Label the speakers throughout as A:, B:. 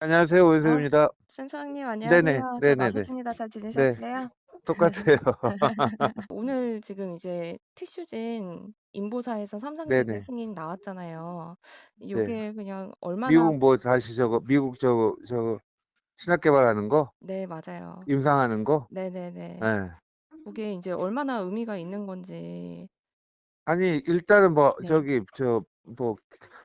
A: 안녕하세요.
B: 아
A: 오은석입니다.
B: 센터장님
A: 네네.
B: 안녕하세요. 저
A: 네네네.
B: 마스입니다. 잘
A: 네.
B: 지내셨어요?
A: 똑같아요.
B: 오늘 지금 이제 티슈진 인보사에서
A: 네네.
B: 승인 나왔잖아요.
A: 네.
B: 요게 그냥 얼마나
A: 미국 뭐 다시 저거 미국 저거 저거 신약 개발하는 거?
B: 네 맞아요.
A: 임상하는 거?
B: 네네네.
A: 예.
B: 그게 인제 얼마나 의미가 있는 건지.
A: 아니 일단은 뭐
B: 네.
A: 저기 저 뭐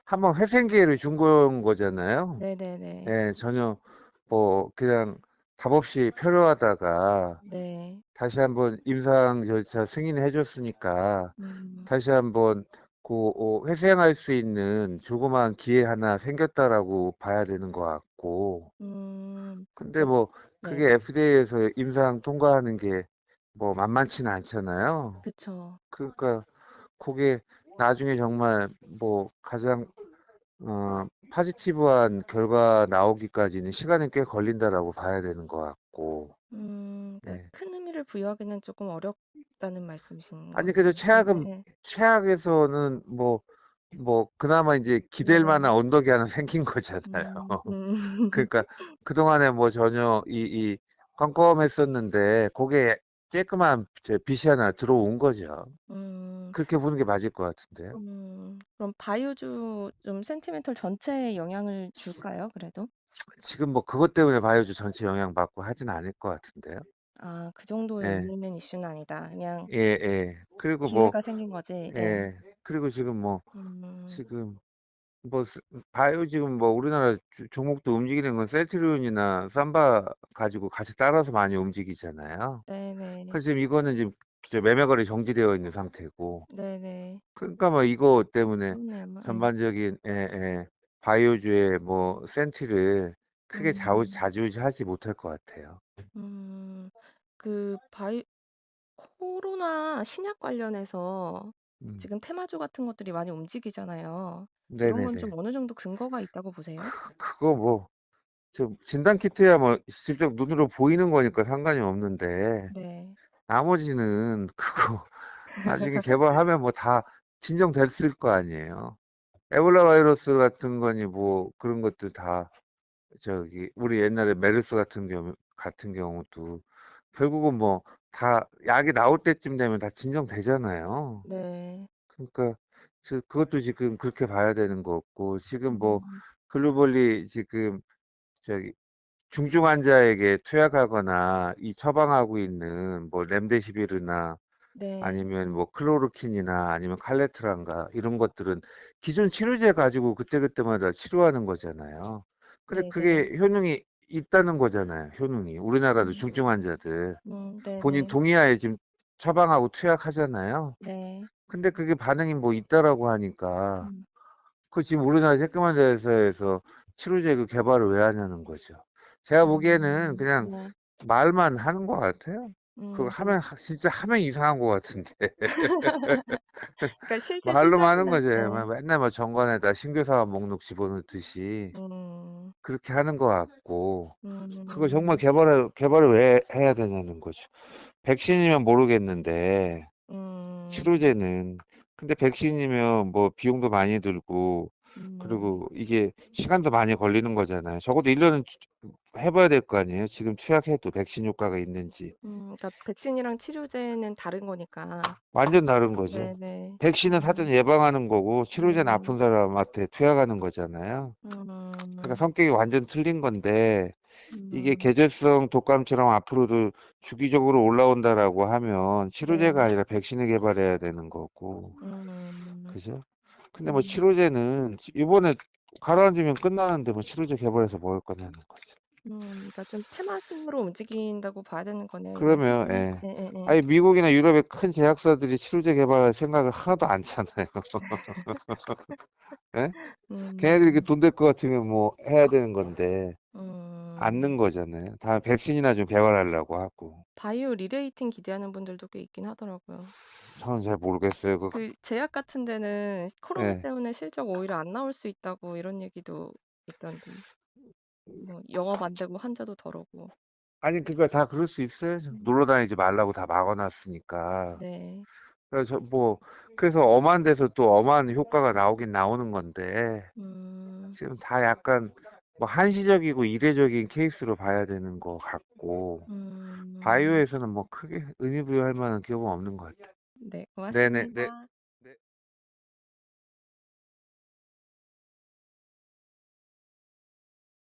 A: 한번 회생 기회를 준 건 거잖아요.
B: 네네네.
A: 예. 전혀 뭐 그냥 답 없이 표류하다가
B: 네.
A: 다시 한번 임상 절차 승인해 줬으니까
B: 음.
A: 다시 한번 고어 회생할 수 있는 조그마한 기회 하나 생겼다라고 봐야 되는 것 같고
B: 음.
A: 근데 어뭐
B: 네.
A: 그게 FDA에서 임상 통과하는 게 뭐 만만치는 않잖아요.
B: 그쵸.
A: 그러니까 고게 나중에 정말 뭐 가장 어 포지티브한 결과 나오기까지는 시간이 꽤 걸린다라고 봐야 되는 것 같고.
B: 음 그러니까
A: 네.
B: 큰 의미를 부여하기는 쪼끔 어렵다는 말씀이신
A: 아니
B: 거죠?
A: 그래도 최악은
B: 예예.
A: 최악에서는 뭐 뭐 그나마 인제 기댈 만한
B: 네.
A: 언덕이 하나 생긴 거잖아요.
B: 음. 음.
A: 그러니까 그동안에 뭐 전혀 이이 껌껌했었는데 고게 깨끔한 저 빛이 하나 들어온 거죠.
B: 음.
A: 그렇게 보는 게 맞을 것 같은데요.
B: 음. 그럼 바이오주 좀 센티멘털 전체에 영향을 줄까요 그래도?
A: 지금 뭐 그것 때문에 바이오주 전체 영향받고 하진 않을 것 같은데요.
B: 아 그 정도 의미
A: 예.
B: 있는 이슈는 아니다. 그냥
A: 예예. 그리고 뭐
B: 기회가 생긴 거지. 네.
A: 예. 그리고 지금 뭐
B: 음.
A: 지금 뭐 스 바이오 지금 뭐 우리나라 주 종목도 움직이는 건 셀트리온이나 삼바 가지고 같이 따라서 많이 움직이잖아요.
B: 네네.
A: 그래서 지금 이거는 지금 저 매매 거래 정지되어 있는 상태고.
B: 네네.
A: 그러니까 뭐 이거 때문에
B: 그렇네요. 뭐 예.
A: 전반적인 예예 바이오주의 뭐 센티를 크게 좌우
B: 음.
A: 좌지우지하지 못할 것 같아요.
B: 음. 그 바이 코로나 신약 관련해서
A: 음.
B: 지금 테마주 같은 것들이 많이 움직이잖아요. 이런 건 좀
A: 네네네.
B: 어느 정도 근거가 있다고 보세요?
A: 그거 뭐 좀 진단 키트야 뭐 직접 눈으로 보이는 거니까 상관이 없는데
B: 네.
A: 나머지는 그거 나중에 개발하면 뭐 다 진정됐을 거 아니에요. 에볼라 바이러스 같은 거니 뭐 그런 것들 다 저기 우리 옛날에 메르스 같은 경우 같은 경우도 결국은 뭐 다 약이 나올 때쯤 되면 다 진정되잖아요.
B: 네.
A: 그러니까 저 그것도 지금 그렇게 봐야 되는 거고 지금 뭐
B: 음.
A: 글로벌리 지금 저기 중증 환자에게 투약하거나 이 처방하고 있는 뭐 렘데시비르나
B: 네.
A: 아니면 뭐 클로로킨이나 아니면 칼레트랑가 이런 것들은 기존 치료제 가지고 그때그때마다 치료하는 거잖아요. 근데
B: 네 네.
A: 그게 효능이 있다는 거잖아요, 효능이. 우리나라도
B: 음.
A: 중증 환자들
B: 음
A: 본인
B: 네네.
A: 동의하에 지금 처방하고 투약하잖아요.
B: 네.
A: 근데 그게 반응이 뭐 있다라고 하니까
B: 음.
A: 그 지금 우리나라 쬐끄만 회사에서 치료제 그 개발을 왜 하냐는 거죠. 제가 보기에는
B: 음.
A: 그냥
B: 네.
A: 말만 하는 것 같아요. 그거
B: 음.
A: 하면 하 진짜 하면 이상한 것 같은데.
B: 그러니까 실제
A: 말로만 하는 거지. 막
B: 네.
A: 맨날 뭐 정관에다 신규 사업 목록 집어넣듯이
B: 음.
A: 그렇게 하는 것 같고 그거 정말
B: 음.
A: 개발을 개발을 왜 해야 되냐는 거죠. 백신이면 모르겠는데
B: 음.
A: 치료제는 근데 백신이면 뭐 비용도 많이 들고
B: 음.
A: 그리고 이게 시간도 많이 걸리는 거잖아요. 적어도 1 년은 주 해 봐야 될 거 아니에요, 지금 투약해도 백신 효과가 있는지.
B: 음 그러니까 백신이랑 치료제는 다른 거니까.
A: 완전 다른 거죠.
B: 네네.
A: 백신은 사전
B: 음.
A: 예방하는 거고 치료제는
B: 음.
A: 아픈 사람한테 투약하는 거잖아요. 그러니까
B: 음.
A: 성격이 완전 틀린 건데 이게
B: 음.
A: 계절성 독감처럼 앞으로도 주기적으로 올라온다라고 하면 치료제가
B: 네.
A: 아니라 백신을 개발해야 되는 거고.
B: 음.
A: 그죠? 근데 뭐
B: 음.
A: 치료제는 지 이번에 가라앉으면 끝나는데 뭐 치료제 개발해서 먹을 거냐는 거죠.
B: 음 그러니까 좀 테마성으로 움직인다고 봐야 되는 거네요,
A: 그러면. 예.
B: 예예예.
A: 아니 미국이나 유럽의 큰 제약사들이 치료제 개발할 생각을 하나도 않잖아요. 예? 걔네들이 그
B: 음.
A: 돈 될 것 같으면 뭐 해야 되는 건데
B: 음.
A: 않는 거잖아요. 다 백신이나 좀 개발하려고 하고.
B: 바이오 리레이팅 기대하는 분들도 꽤 있긴 하더라고요.
A: 저는 잘 모르겠어요. 그
B: 그 제약 같은 데는 코로나
A: 예.
B: 때문에 실적 오히려 안 나올 수 있다고 이런 얘기도 있던데. 뭐 영업 안 되고 환자도 덜 오고.
A: 아니 그러니까 다 그럴 수 있어요. 저
B: 음.
A: 놀러 다니지 말라고 다 막아 놨으니까.
B: 네.
A: 그래서 뭐 그래서 엄한 데서 또 엄한 효과가 나오긴 나오는 건데
B: 음.
A: 지금 다 약간 뭐 한시적이고 이례적인 케이스로 봐야 되는 것 같고
B: 음.
A: 바이오에서는 뭐 크게 의미 부여할 만한 기업은 없는 것 같아요.
B: 네,
A: 네네, 네.
B: 고맙습니다.